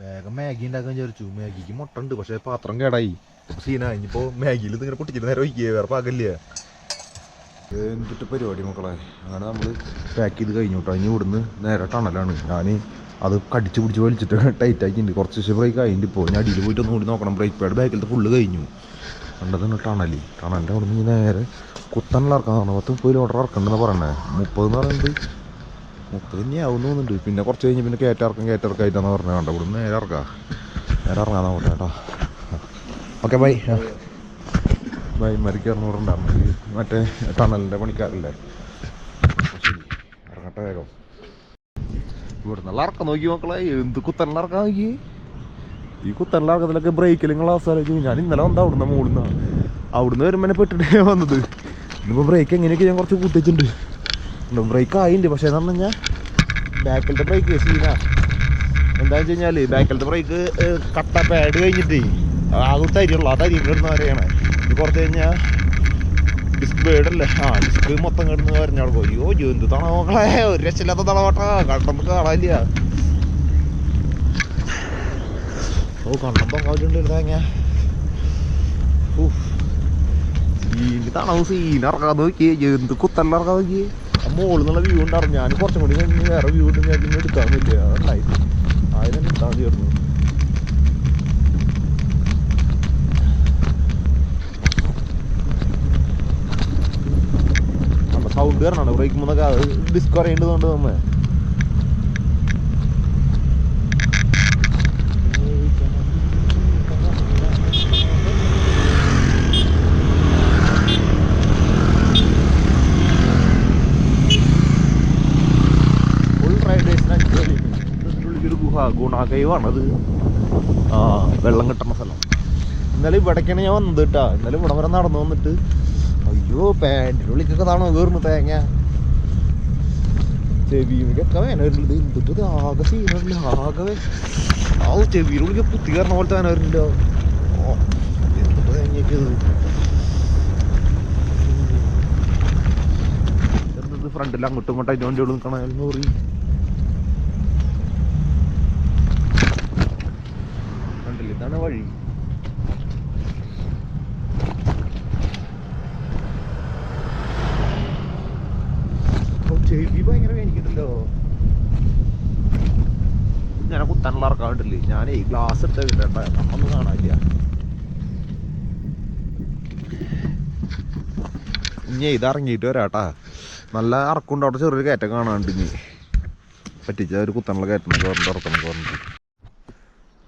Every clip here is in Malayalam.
വേഗം മാഗി ഉണ്ടാക്കാൻ വിചാരിച്ചു. മാഗിക്ക് മുട്ട ഉണ്ട് പക്ഷെ പാത്രം കേടായി. സീന ഇനിയിപ്പോ മാഗിയിൽ ഇങ്ങനെ പൊട്ടിച്ചിട്ട് നേരെ ഒഴിക്കുക വേറെ പാകല്ലേ എന്തിട്ട് പരിപാടി മക്കളെ? അങ്ങനെ നമ്മൾ പാക്ക് ചെയ്ത് കഴിഞ്ഞു കേട്ടോ ഇനി ഇവിടുന്ന് നേരെ ടണലാണ്. ഞാൻ അത് കടിച്ച് പിടിച്ച് വലിച്ചിട്ട് ടൈറ്റ് ആക്കിയിട്ടുണ്ട്. കുറച്ച് ദിവസം ബ്രേക്ക് ആയിട്ട് ഇപ്പോൾ ഞാൻ അടിയിൽ പോയിട്ട് ഒന്നുകൂടി നോക്കണം. ബ്രേക്ക് പാഡ് ബാക്കിലത്തെ ഫുള്ള് കഴിഞ്ഞു. കണ്ടതാണ് ടണൽ. ടണലിന്റെ അവിടെ നിന്ന് നേരെ കുത്തനുള്ള ഇറക്കാൻ പറഞ്ഞു പത്ത് മുപ്പത് ഓർഡർ ഇറക്കണ്ടെന്ന് പറയണേ. മുപ്പത് എന്ന് പറയുന്നത് മുപ്പത് ഇനി ആവും പിന്നെ കുറച്ച് കഴിഞ്ഞ് പിന്നെ കയറ്റിറക്കം കയറ്റിറക്കായിട്ടാന്ന് പറഞ്ഞത്. കണ്ട ഇവിടെ നേരെ ഇറക്കാം നേരെ ഇറങ്ങാൻ നോക്കട്ടെ കേട്ടോ. Okay bye. ബൈ മരിക്ക് ഇറന്നൂറുണ്ടായിരുന്നു മറ്റേ ടണലിന്റെ പണിക്കാരല്ലേ. ഇറങ്ങട്ടെ വേഗം. ഇവിടെ നല്ല ഇറക്കം നോക്കി മക്കളെ. എന്ത് കുത്തനുള്ള ഇറക്കാൻ നോക്കി. ഈ കുത്തനുള്ള ഇറക്കത്തിലൊക്കെ ബ്രേക്കിൽ നിങ്ങൾ അവസാനിച്ചു ഞാൻ ഇന്നലെ വന്നത് അവിടുന്ന് മുകളിൽ അവിടുന്ന് വരുമ്പോൾ പെട്ടിട്ടേ വന്നത്. ഇന്നിപ്പോൾ ബ്രേക്ക് എങ്ങനെയൊക്കെ ഞാൻ കുറച്ച് കൂട്ടിച്ചിട്ടുണ്ട് ബ്രേക്ക് ആയിട്ടുണ്ട് പക്ഷേ എന്ന് പറഞ്ഞു ബാക്കിലത്തെ ബ്രേക്ക് സീനാ എന്താണെന്ന് വെച്ച് കഴിഞ്ഞാൽ ബാക്കിലത്തെ ബ്രേക്ക് കട്ട പാഡ് കഴിഞ്ഞിട്ടേ ആകെ തരിയുള്ളൂ ആ തരി കിടന്ന് വരെയാണ്. ഇത് കുറച്ച് കഴിഞ്ഞാൽ ഡിസ്ക് ബേഡല്ലേ ആ ഡിസ്ക് മൊത്തം കിടന്ന് വരഞ്ഞാൾക്കോ അയ്യോ ജോ എന്ത് തണമക്കളെ ഒരു രക്ഷയില്ലാത്ത തണവട്ടാ കണ്ടപ്പോൾ കാണാനില്ല. ഓ കണ്ടപ്പോൾ കാലുണ്ട് തേങ്ങ. സീന് തണവ് സീൻ ഇറക്കാൻ നോക്കിയേ. എന്ത് കുത്തല്ല ഇറക്കാൻ നോക്കിയേ. മുകളിൽ നിന്നുള്ള വ്യൂ ഉണ്ടായിരുന്നു. ഞാൻ കുറച്ചും കൂടി കഴിഞ്ഞ് വേറെ വ്യൂ ഉണ്ട് ഞാൻ പിന്നെ എടുക്കാൻ പറ്റില്ല. അതുണ്ടായി. ആദ്യം തന്നെ എടുത്താൽ മതിയായിരുന്നു സൗണ്ട് കാരണമാണ് ബ്രേക്ക് മുന്നൊക്കെ ഡിസ്ക് അറിയേണ്ടതുകൊണ്ട് നമ്മ ഫുൾ റൈഡേഴ്സിന് ഒരു ഗുഹ ഗുണാകൈവാണത് ആ വെള്ളം കിട്ടുന്ന സ്ഥലം. ഇന്നലെ ഇവിടേക്കാണ് ഞാൻ വന്നത് കേട്ടാ. ഇന്നലെ ഇവിടെ വരെ നടന്നു വന്നിട്ട്. അയ്യോ പാന്റിന്റെ ഉള്ളിക്കൊക്കെ താണോ കയറുന്നു തേങ്ങ? ചെവിയിലൊക്കെ വേന വരുന്നത് എന്തിട്ട് ആകെ സീനല്ല ആകെ ആ ചെവിയുടെ ഉള്ളിൽ കുത്തി പോലത്തെ വേന വരുന്നില്ല ഓ എന്തിട്ട് തേങ്ങയൊക്കെ എന്തത് ഫ്രണ്ടിൽ വണ്ടികൾ നിൽക്കണം ലോറി ഇതാണ് വഴി. ചെവി ഭയങ്കര വേനിക്കുണ്ടല്ലോ ഇങ്ങനെ കുത്താനുള്ള ഇറക്കാണ്ടില്ലേ ഞാനേ ഗ്ലാസ് എടുത്തില്ല നമ്മൊന്നും കാണാനില്ല. ഇനി ഇത് വരാട്ടാ നല്ല ഇറക്കുണ്ട് അവിടെ ചെറിയൊരു കയറ്റം കാണാണ്ട് ഇനി. പറ്റിച്ച ഒരു കുത്തനുള്ള കയറ്റം പറഞ്ഞിട്ട് ഇറക്കണം പറഞ്ഞിട്ട്.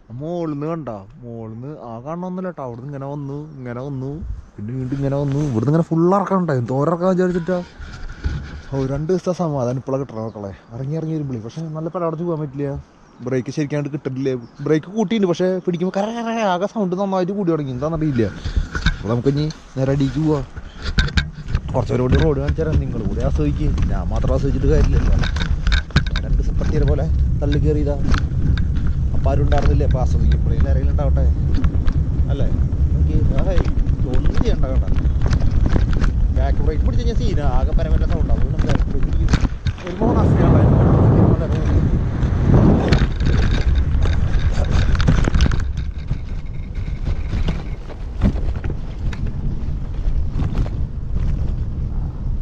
മോളിന്ന് കണ്ട? മോളിന്ന് ആ കാണണമെന്നില്ല കേട്ടോ അവിടുന്ന് ഇങ്ങനെ വന്നു ഇങ്ങനെ വന്നു പിന്നെ വീണ്ടും ഇങ്ങനെ വന്നു. ഇവിടുന്ന് ഇങ്ങനെ ഫുൾ ഇറക്കാൻ ഉണ്ടായി തോരക്കാൻ വിചാരിച്ചിട്ടാ. ഓ രണ്ട് ദിവസത്തെ സമാധാനം ഇപ്പോഴാണ് കിട്ടണം മക്കളെ. ഇറങ്ങി ഇറങ്ങി വരുമ്പോൾ പക്ഷെ നല്ല പല പടർച്ച് പോകാൻ പറ്റില്ല. ബ്രേക്ക് ശരിക്കാണ്ട് കിട്ടില്ലേ ബ്രേക്ക് കൂട്ടിയിട്ടുണ്ട്. പക്ഷേ പിടിക്കുമ്പോൾ കര കര ആകെ സൗണ്ട് നന്നായിട്ട് കൂടി തുടങ്ങി. എന്താണെന്നറിയില്ല അപ്പോൾ നമുക്ക് ഇനി നേരെ അടിക്ക് പോവാം. കുറച്ചുപേരും കൂടി റോഡ് കാണിച്ചാൽ നിങ്ങൾ കൂടി ആസ്വദിക്കുക ഞാൻ മാത്രം ആസ്വദിച്ചിട്ട് കാര്യമില്ലല്ലോ. രണ്ട് പട്ടിയെ പോലെ തള്ളി കയറിയതാ. ആരും ഉണ്ടായിരുന്നില്ലേ അപ്പോൾ ആസ്വദിക്കുമ്പോഴേ. ആരെങ്കിലും ഉണ്ടാവട്ടെ അല്ലേ? എനിക്ക് ഒന്നും ചെയ്യണ്ട കേട്ടോ. ബാക്ക് ബ്രേക്ക് പിടിച്ച് കഴിഞ്ഞാൽ സീന ആകെ പരമല്ല സൗണ്ട് അതുകൊണ്ട് ബാക്ക് ബ്രേക്ക് പിടിക്കും ഒരു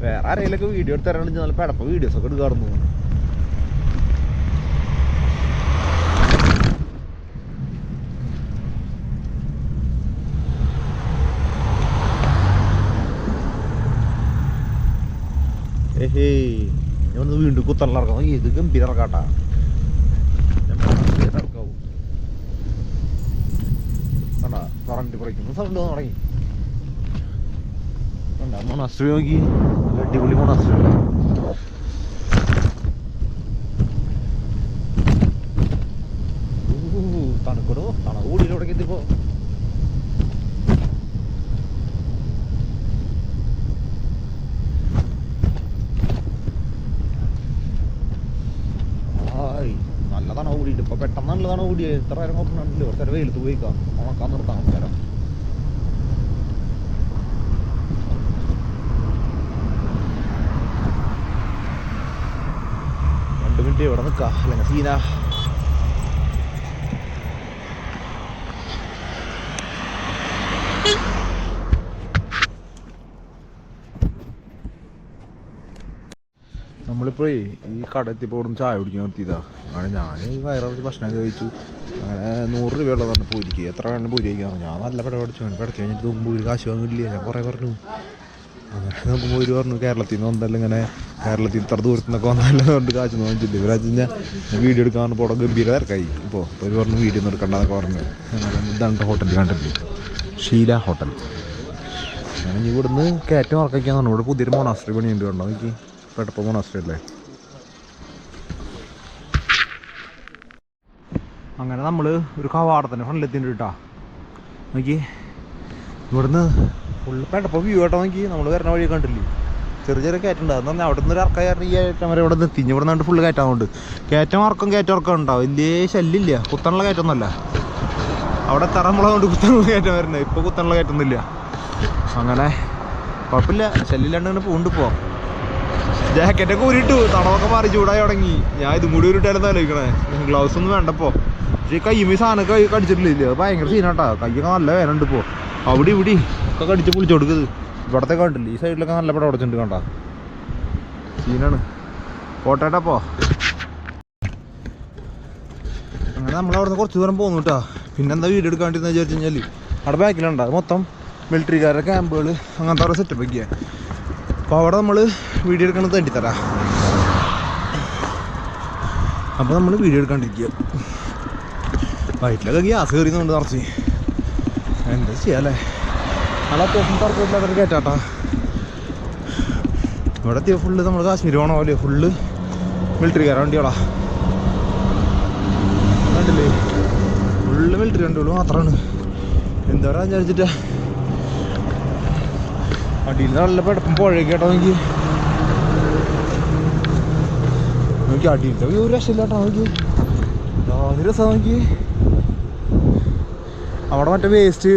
വേറെ ആരെങ്കിലൊക്കെ വീഡിയോ എടുത്ത് തരാണെങ്കിൽ നല്ല പടപ്പ വീഡിയോസ് ഒക്കെ ഏഹേ ഞാൻ വീണ്ടും ഇത് ഗംഭീര ഇറക്കാട്ടാ തുടങ്ങി. നോക്കി. നല്ല അടിപൊളി നല്ല ഇപ്പോൾ പെട്ടെന്നുള്ളതാണ് ഓടിയത് എത്ര നേരം നോക്കണല്ലോ കുറച്ച് നേരം വെയിലത്ത് പോയിക്കാം ഉണക്കാൻ നിർത്താം നേരം രണ്ട് മിനിറ്റ് ഇവിടെ നിൽക്കാം. അല്ലെങ്കിൽ സീന. നമ്മളിപ്പോഴേ ഈ കട എത്തിയപ്പോൾ ചായ കുടിക്കാൻ നിർത്തിയതാ. അങ്ങനെ ഞാൻ വയറിറച്ച് ഭക്ഷണം കഴിച്ചു. അങ്ങനെ നൂറ് രൂപയുള്ള പറഞ്ഞു പൂരിക്ക്. എത്ര വേണം പൂരി കഴിക്കാൻ ഞാൻ നല്ല പടം പഠിച്ചു. പഠിച്ചു കഴിഞ്ഞിട്ട് നോക്കുമ്പോൾ ഒരു കാശ് വാങ്ങില്ല ഞാൻ കുറേ പറഞ്ഞു. അങ്ങനെ നോക്കുമ്പോൾ ഒരു പറഞ്ഞു കേരളത്തിൽ നിന്ന് വന്നല്ല ഇങ്ങനെ കേരളത്തിൽ ഇത്ര ദൂരത്തു നിന്നൊക്കെ വന്നല്ല കൊണ്ട് കാശ് വാങ്ങിച്ചില്ല. ഇവരാച്ച് ഞാൻ വീഡിയോ എടുക്കാൻ അവിടെ ഗംഭീര തിരക്കായി. ഇപ്പോൾ ഒരു പറഞ്ഞു വീഡിയോ ഒന്നും എടുക്കണ്ടെന്നൊക്കെ പറഞ്ഞു. അങ്ങനെ ഇതാണ് ഹോട്ടൽ കണ്ടിട്ട് ഷീല ഹോട്ടൽ. ഞാൻ ഇനി ഇവിടുന്ന് കയറ്റം പറഞ്ഞു. ഇവിടെ പുതിയൊരു മൊണാസ്ട്രി പണിയുണ്ട് കണ്ടോ? നോക്കി. പെട്ടപ്പ മൊണാസ്ട്രി അല്ലേ അങ്ങനെ നമ്മൾ ഒരു കവാടത്തിന്റെ ഫ്രണ്ടിലെത്തിണ്ട് കേട്ടോ. നോക്കി. ഇവിടുന്ന് ഫുള്ള് പെട്ടപ്പോൾ വ്യൂ കേട്ടോ നോക്കി. നമ്മൾ വരുന്ന വഴി കണ്ടില്ലേ? ചെറിയ ചെറിയ കയറ്റുണ്ടാവും പറഞ്ഞാൽ അവിടെ നിന്ന് ഒരു ഇറക്കം ഈ കയറ്റം വരെ ഇവിടെ നിന്ന് ഇവിടെ നിന്ന് ഫുള്ള് കയറ്റാറുണ്ട് കയറ്റം ഇറക്കം കയറ്റം ഇറക്കം ഉണ്ടാവും വലിയ ശല്യമില്ല. കുത്തനുള്ള കയറ്റമൊന്നുമല്ല. അവിടെ തറമ്പളതുകൊണ്ട് കുത്തനുള്ള കയറ്റം വരുന്നത്. ഇപ്പോൾ കുത്തനുള്ള കയറ്റമൊന്നുമില്ല. അങ്ങനെ കുഴപ്പമില്ല. ശല്യമില്ലാണ്ട് ഇങ്ങനെ പൂണ്ട് പോവാം ജാക്കറ്റൊക്കെ ഊരിട്ടു തടവൊക്കെ മാറി ചൂടായി തുടങ്ങി. ഞാൻ ഇതും കൂടി ഉരുട്ടായിരുന്നു ആലോചിക്കണേ. ഗ്ലൗസ് ഒന്നും വേണ്ടപ്പോ. പക്ഷേ കയ്യുമ്മ സാധനമൊക്കെ കൈ കടിച്ചിട്ടില്ല? അത് ഭയങ്കര സീനാട്ടാ കയ്യൊക്കെ നല്ല വേനുണ്ട് ഇപ്പോൾ അവിടെ ഇവിടെ ഒക്കെ കടിച്ച് പൊളിച്ചു കൊടുക്കുന്നത് ഇവിടത്തെ കണ്ടില്ല? ഈ സൈഡിലൊക്കെ നല്ല പടം അടച്ചിട്ടുണ്ട് കണ്ട. സീനാണ് പോട്ടേട്ടപ്പോ അങ്ങനെ നമ്മൾ അവിടെ കുറച്ചു ദൂരം പോകുന്നു കേട്ടോ പിന്നെന്താ വീഡിയോ എടുക്കാണ്ടിരുന്ന വിചാരിച്ചു കഴിഞ്ഞാൽ അവിടെ ബാക്കിലുണ്ട് അത് മൊത്തം മിലിറ്ററിക്കാരുടെ ക്യാമ്പുകൾ അങ്ങനത്തെ അവരുടെ സെറ്റപ്പ് ഒക്കെയാണ് അപ്പോൾ അവിടെ നമ്മൾ വീഡിയോ എടുക്കണത് തട്ടിത്തരാം അപ്പോൾ നമ്മൾ വീഡിയോ എടുക്കാണ്ടിരിക്കുക വയറ്റിലൊക്കെ ഗ്യാസ് കയറിയുന്നുണ്ട് നിറച്ച് എന്താ ചെയ്യാല്ലേ? നല്ല അത്യാവശ്യം തർക്കമില്ലാത്തൊരു കയറ്റാട്ടാ ഇവിടെ എത്തിയ ഫുള്ള് നമ്മൾ കാശ്മീർ പോകണ പോലെ ഫുള്ള് മിലിറ്ററിക്കാരെ വണ്ടികളാ. കണ്ടില്ലേ? ഫുള്ള് മിലിറ്ററി വണ്ടികൾ മാത്രമാണ് എന്താ പറയുക വിചാരിച്ചിട്ടാ? അടിയിൽ നല്ല പെടപ്പം പുഴയൊക്കെ കേട്ടോ നോക്കി നോക്കി അടിയിലത്തെ വ്യൂ രക്ഷയില്ല കേട്ടോ നോക്കി യാതൊരു രസം നോക്കി അവിടെ മറ്റേ വേസ്റ്റ്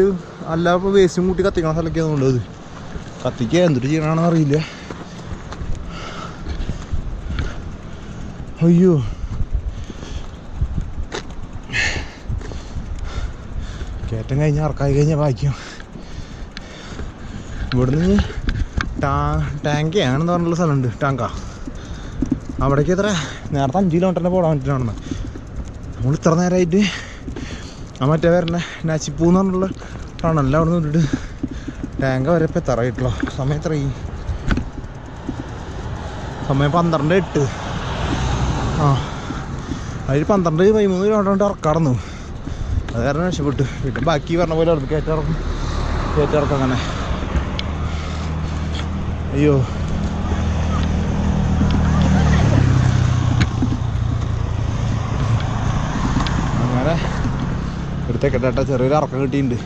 അല്ല ഇപ്പോൾ വേസ്റ്റും കൂട്ടി കത്തിക്കണ സ്ഥലമൊക്കെയാണ് ഉള്ളത് കത്തിക്കുക എന്തൊരു ചെയ്യണമെന്ന് അറിയില്ല. അയ്യോ. കയറ്റം കഴിഞ്ഞാൽ ഇറക്കായി കഴിഞ്ഞാൽ വായിക്കും ഇവിടുന്ന് ടാ ടാങ്കയാണെന്ന് പറഞ്ഞുള്ള സ്ഥലമുണ്ട് ടാങ്ക. അവിടേക്ക് എത്ര? നേരത്തെ അഞ്ച് കിലോമീറ്ററിന്റെ പോകാൻ വേണ്ടിയിട്ടാണെന്ന് നമ്മൾ ഇത്ര നേരമായിട്ട് ആ മറ്റേ വരണ നാച്ചിപ്പൂ എന്ന് പറഞ്ഞുള്ള ടണലിൽ അവിടെ നിന്ന് വിട്ടിട്ട് ടാങ്ക വരെ ഇപ്പം എത്തറായിട്ടുള്ളൂ സമയം എത്രയായി? സമയം പന്ത്രണ്ട് എട്ട്. ആ. അതിൽ പന്ത്രണ്ട് പതിമൂന്ന് കിലോമീറ്റർ കൊണ്ട് ഇറക്കാടന്നു അത് കാരണം രക്ഷപ്പെട്ടു. പിന്നെ ബാക്കി പറഞ്ഞ പോലെ അവിടെ കയറ്റിറക്കും കയറ്റിറക്കും അങ്ങനെ. അയ്യോ അങ്ങനെ. ഇവിടുത്തെ കെട്ടേട്ട ചെറിയൊരു ഇറക്കം കിട്ടിയിട്ടുണ്ട്.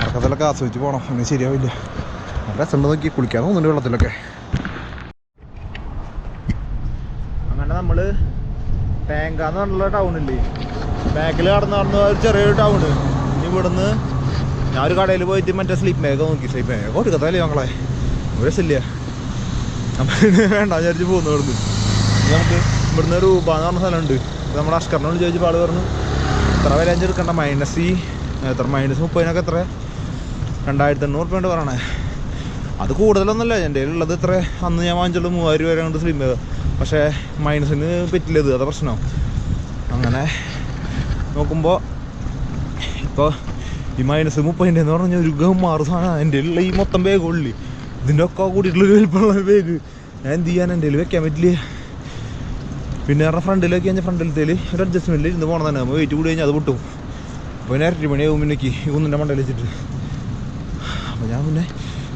ഇറക്കത്തിലൊക്കെ ആസ്വദിച്ച് പോകണം അങ്ങനെ ശരിയാവില്ല. നല്ല രസമുണ്ട് നോക്കി കുളിക്കാൻ തോന്നുന്നുണ്ട് വെള്ളത്തിലൊക്കെ. അങ്ങനെ നമ്മൾ ടാങ്കാന്ന് പറഞ്ഞുള്ള ടൗണില്ലേ ബാക്കിൽ കടന്ന് നടന്ന ഒരു ചെറിയൊരു ടൗൺ ഇവിടുന്ന് ഞാൻ ഒരു കടയിൽ പോയിട്ട് മറ്റേ സ്ലീപ്പ് ബാഗ് നോക്കി. സ്ലീപ്പ് ബാഗ് കൊടുക്കത്തല്ലേ മക്കളെ ഒരു വേണ്ട വിചാരിച്ച് പോകുന്നു ഇവിടുന്ന്. നമുക്ക് ഇവിടുന്ന് രൂപ എന്ന് പറഞ്ഞ സ്ഥലമുണ്ട്. നമ്മുടെ അഷ്കറിനോട് ചോദിച്ചപ്പോൾ ആൾ പറഞ്ഞു. എത്ര വില എടുക്കണ്ട? മൈനസ് ഈ എത്ര? മൈനസ് മുപ്പതിനൊക്കെ എത്ര? രണ്ടായിരത്തി എണ്ണൂറ് റുപ്യ പറയണേ. അത് കൂടുതലൊന്നുമല്ല എന്റെ ഉള്ളത് ഇത്ര. അന്ന് ഞാൻ വാങ്ങിച്ചുള്ള മൂവായിരം രൂപ കൊണ്ട് സ്ലിം ചെയ്തത് പക്ഷേ മൈനസിന് പറ്റില്ല ഇത് അതാ പ്രശ്നം. അങ്ങനെ നോക്കുമ്പോൾ ഇപ്പോൾ ഈ മൈനസ് മുപ്പതിന്റെ എന്ന് പറഞ്ഞാൽ ഒരു ഗമാറ് സാധനം. എന്റെ ഉള്ള ഈ മൊത്തം ബാഗ് ഉള്ളി. ഇതിന്റെ ഒക്കെ കൂടിയിട്ടുള്ള വലിപ്പമുള്ള ബാഗ് ഞാൻ എന്ത് ചെയ്യാൻ എന്റെ വെക്കാൻ പറ്റില്ല? പിന്നെ പറഞ്ഞാൽ ഫ്രണ്ടിലേക്ക് കഴിഞ്ഞാൽ ഫ്രണ്ടിലത്തേൽ ഒരു അഡ്ജസ്റ്റ്മെന്റിൽ ഇരുന്ന് പോകണം തന്നെ നമ്മൾ വെയിറ്റ് കൂടി കഴിഞ്ഞാൽ അത് പൊട്ടും. അപ്പോൾ പിന്നെ ഇരട്ടി മണിയാവും പിന്നേക്ക്. ഈ കുന്നിന്റെ മണ്ടയിൽ വെച്ചിട്ട്. അപ്പോൾ ഞാൻ പിന്നെ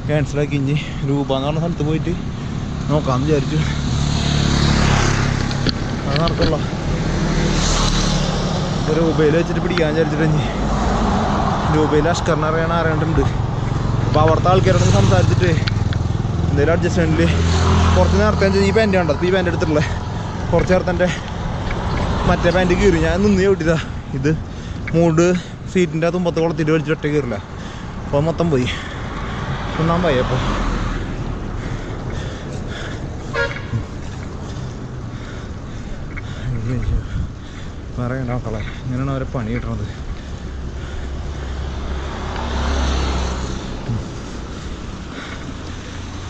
ക്യാൻസലാക്കി ഇഞ്ഞ് രൂപ എന്ന് പറഞ്ഞ സ്ഥലത്ത് പോയിട്ട് നോക്കാമെന്ന് വിചാരിച്ചു. അത് നടക്കുള്ള. രൂപയിൽ വെച്ചിട്ട് പിടിക്കാൻ വിചാരിച്ചിട്ട് ഇഞ്ഞ് രൂപയിൽ അഷ്കറിനെ അറിയണ അറിയണ്ടുണ്ട് അപ്പോൾ അവിടുത്തെ ആൾക്കാരോട് സംസാരിച്ചിട്ട് എന്തെങ്കിലും അഡ്ജസ്റ്റ്മെന്റിൽ കുറച്ച് നേരത്തെ ഈ പാന്റ് കണ്ടോ? ഈ പാന്റ് എടുത്തിട്ടുള്ളത് കുറച്ച് നേരത്തെ മറ്റേ പാന്റ് കീറി. ഞാൻ നിന്ന് ചവിട്ടിയതാ ഇത് മൂട് സീറ്റിന്റെ തുമ്പത്ത് കൊളത്തിട്ട് വലിച്ചിട്ട് ഒറ്റ കീറില്ല അപ്പോൾ മൊത്തം പോയി. ഒന്നാം പോയി അപ്പോൾ പറയണ്ട മക്കളെ. ഇങ്ങനെയാണ് അവരെ പണി കിട്ടണത്.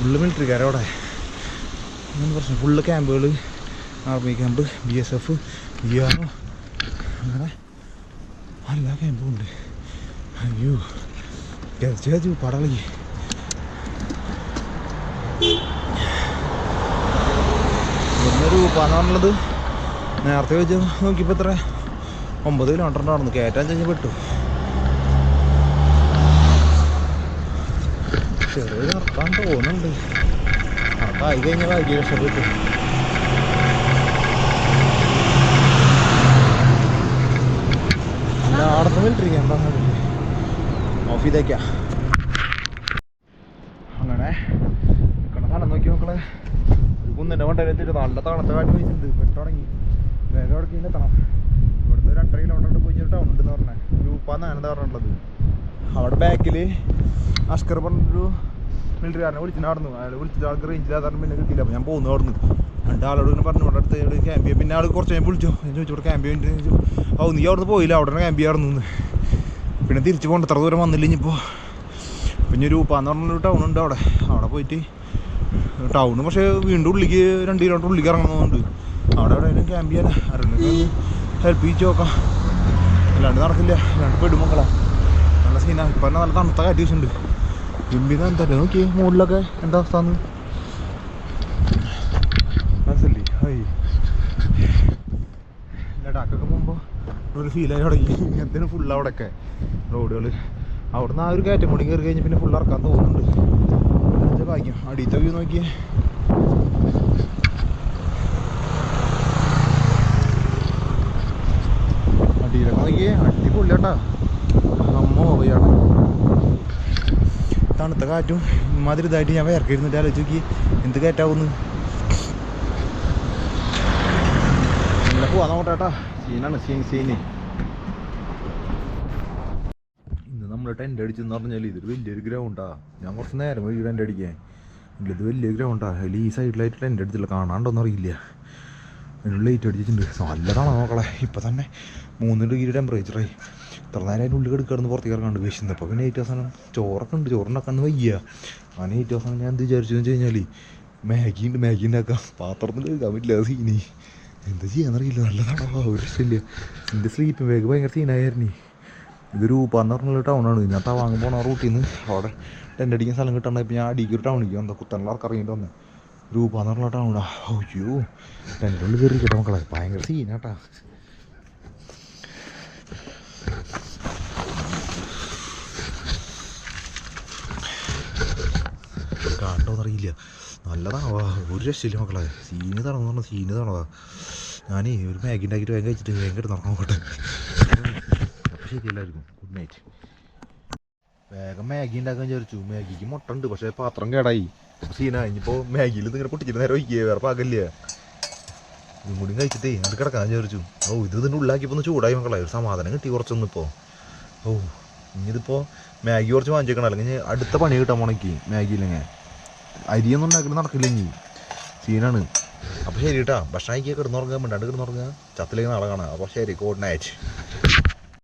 ഫുള്ള് മിലിറ്ററിക്കാരവിടെ അങ്ങനെ പ്രശ്നം ഫുള്ള് ക്യാമ്പുകൾ army camp B S F B R അങ്ങനെ എല്ലാ ക്യാമ്പും ഉണ്ട്. അയ്യോ ചേച്ചു പടകളി. രൂപ എന്ന് നേരത്തെ വെച്ച് നോക്കിയപ്പോൾ എത്ര? ഒമ്പത് കിലോമീറ്റർ നടന്നു. കയറ്റാൻ ചെഞ്ഞ് പെട്ടു. ചെറിയ നടക്കാൻ തോന്നുന്നുണ്ട്. അതായി കഴിഞ്ഞാൽ ഭാഗ്യ രക്ഷപ്പെട്ടു എല്ലായിടത്തും മിലിറ്ററി ക്യാമ്പാണ് ഓഫ് ചെയ്തേക്കാം. അങ്ങനെ. നിൽക്കണ സ്ഥലം നോക്കി നോക്കളെ ഒരു കുന്നിന്റെ കൊണ്ടുവരത്തിട്ട് നല്ല തണുത്ത കാറ്റ് പോയിട്ടുണ്ട് പെട്ടുടങ്ങി വേഗം എവിടേക്കും കഴിഞ്ഞെത്തണം ഇവിടുന്ന് രണ്ടര കിലോമീറ്റർ പോയി ടൗൺ ഉണ്ടെന്ന് പറഞ്ഞേ. ഗ്രൂപ്പാന്നാണ് എന്താ പറഞ്ഞിട്ടുള്ളത് അവിടെ ബാക്കിൽ അഷ്കർ പറഞ്ഞൊരു മിലിറ്ററിക്കാരനെ നടന്നു. അയാൾ വിളിച്ചിട്ട് ആൾക്ക് റേഞ്ചില്ലാതെ കാരണം പിന്നെ കിട്ടിയില്ല. അപ്പോൾ ഞാൻ പോകുന്നു അവിടുന്ന്. രണ്ട് ആളോട് ഇങ്ങനെ പറഞ്ഞു ഇവിടെ അടുത്ത് ഇവിടെ ക്യാമ്പ് ചെയ്യാം പിന്നെ ആൾ കുറച്ച് ഞാൻ വിളിച്ചു. ഞാൻ ചോദിച്ചു ഇവിടെ ക്യാമ്പ് ചെയ്യുന്നുണ്ട് ചോദിച്ചു ഓ നീ അവിടുന്ന് പോയില്ല? അവിടെ ക്യാമ്പ് ചെയ്യാറുന്നു എന്ന്. പിന്നെ തിരിച്ചു പോകണ്ട അത്ര ദൂരം വന്നില്ല ഇനിയിപ്പോൾ പിന്നെ ഒരു ഉപ്പാന്ന് പറഞ്ഞൊരു ടൗൺ ഉണ്ട് അവിടെ. അവിടെ പോയിട്ട് ടൗണ് പക്ഷേ വീണ്ടും ഉള്ളിക്ക് രണ്ട് കിലോമീറ്റർ ഉള്ളിക്ക് ഇറങ്ങുന്നതുകൊണ്ട് അവിടെ എവിടെയെങ്കിലും ക്യാമ്പ് ചെയ്യാൻ ആരെങ്കിലും ഹെൽപ്പ് ചെയ്ത് നോക്കാം. അല്ലാണ്ട് നടക്കില്ല. അല്ലാണ്ട് പെടുമക്കളാ നല്ല സീനാണ് ഇപ്പം നല്ല തണുത്ത കാറ്റ് വെച്ചിട്ടുണ്ട് ഗംഭീര എന്താ നോക്കി മുകളിലൊക്കെ എന്താ അവസ്ഥ മനസ്സില്ലേ ഹൈ ലഡാക്കൊക്കെ പോകുമ്പോൾ ഒരു ഫീലായി തുടങ്ങി. എന്തിനു ഫുൾ അവിടെയൊക്കെ റോഡുകൾ അവിടുന്ന് ആ ഒരു കയറ്റം കൂടി കയറി കഴിഞ്ഞ് പിന്നെ ഫുൾ ഇറക്കാൻ തോന്നുന്നുണ്ട്. അതിന്റെ ഭാഗ്യം? അടിയത്തെ വ്യൂ നോക്കിയേ. അടിയിലൊക്കെ നോക്കിയേ. അടിപൊളിയാട്ടാ. അമ്മ പോയാട്ടാ തണുത്ത കാറ്റും ഇമാതിരി ഇതായിട്ട് ഞാൻ വേർക്കിരുന്നിട്ട് ആലോചിച്ച് നോക്കി. എന്ത് കയറ്റാവുന്നു? നല്ല പോവാ സീനാണ് സീൻ സീന്. ഇന്ന് നമ്മൾ ടെന്റ് അടിച്ചെന്ന് പറഞ്ഞാൽ ഇതൊരു വലിയൊരു ഗ്രൗണ്ടാ. ഞാൻ കുറച്ച് നേരം വഴി ടെന്റ് അടിക്കാൻ. ഇല്ല ഇത് വലിയ ഗ്രൗണ്ടാ. അതിൽ ഈ സൈഡിലായിട്ട് ടെന്റ് അടിച്ചില്ല കാണാണ്ടോന്നും അറിയില്ല. അതിനുള്ള ലൈറ്റ് അടിച്ചിട്ടുണ്ട്. നല്ലതാണ് നോക്കളെ ഇപ്പം തന്നെ മൂന്ന് ഡിഗ്രി ടെമ്പറേച്ചറായി ഇത്ര നേരം അതിന്റെ പുറത്തേക്ക് ഇറങ്ങാണ്ട് വിശന്നപ്പോൾ പിന്നെ ഏറ്റവും അവസാനം ചോറൊക്കെ ഉണ്ട്. ചോറുണ്ടാക്കാന്ന് വയ്യ. അങ്ങനെ ഏറ്റവും അവസാനം ഞാൻ എന്ത് വിചാരിച്ചു വെച്ച് കഴിഞ്ഞാൽ മാഗി ഉണ്ട് മാഗി ഉണ്ടാക്കാം. പാത്രത്തിൽ എടുക്കാൻ പറ്റില്ല അത് സീനി എന്താ ചെയ്യാന്നറിയില്ല. നല്ലതാണോ? ഒരു രക്ഷയില്ല. എന്റെ സ്ലീപ്പിംഗ് ബാഗ് ഭയങ്കര സീനായിരുന്നു ഇത് രൂപാന്ന് പറഞ്ഞുള്ള ടൗണാണ് ഞാൻ തവാങ്ങ് പോണ റൂട്ടിൽ നിന്ന് അവിടെ ടെന്റ് അടിക്കുന്ന സ്ഥലം കിട്ടണ ഇപ്പം ഞാൻ അടിക്ക് ഒരു ടൗണിലേക്ക് കുത്തനുള്ള ആൾക്ക് ഇറങ്ങിയിട്ട് വന്നേ. രൂപാന്ന് പറഞ്ഞുള്ള ടൗണാ അയ്യോ. ടെന്റുള്ളിൽ കയറി കേട്ടോ മക്കളെ. ഭയങ്കര സീനാട്ടാ കാണണ്ടോന്നറിയില്ല നല്ലതാണോ? ഒരു രക്ഷയില്ല മക്കളെ. സീന് എന്ന് പറഞ്ഞാൽ സീന് തണവാ ഞാനേ ഒരു മാഗി ഉണ്ടാക്കിയിട്ട് വേഗം കഴിച്ചിട്ട് വേഗം നടക്കാൻ പോട്ടെ. ശരിയല്ലായിരിക്കും ഗുഡ് നൈറ്റ് വേഗം മാഗി ഉണ്ടാക്കാൻ വിചാരിച്ചു. മാഗിക്ക് മുട്ട ഉണ്ട് പക്ഷേ പാത്രം കേടായി. സീന ഇനിയിപ്പോൾ മാഗിയിൽ ഇങ്ങനെ പൊട്ടിച്ചിട്ട് നേരെ ഒഴിക്കുക വേറെ പാകല്ല ഇതും കൂടി കഴിച്ചിട്ടേ അത് കിടക്കാൻ വിചാരിച്ചു. ഓ ഇത് ഇതിന്റെ ഉള്ളാക്കിയപ്പോൾ ഒന്ന് ചൂടായി മക്കളെ. ഒരു സമാധാനം കിട്ടി കുറച്ചൊന്നും ഇപ്പോൾ ഓ ഇനിയിതിപ്പോൾ മാഗി കുറച്ച് വാങ്ങിച്ചേക്കണം. അല്ലെങ്കിൽ അടുത്ത പണി കിട്ടാൻ പോണേക്ക് മാഗിയില്ലെങ്കിൽ അരിയൊന്നും ഉണ്ടാക്കി നടക്കില്ല ഇനി. സീനാണ്. അപ്പോൾ ശരി കേട്ടാ ഭക്ഷണം കഴിക്കുക കിടന്നുറങ്ങുക മിണ്ടാണ്ട് കിടന്നുറങ്ങുക ചത്തിലേക്ക് നാളെ കാണാം. അപ്പോൾ ശരി ഗുഡ് നൈറ്റ്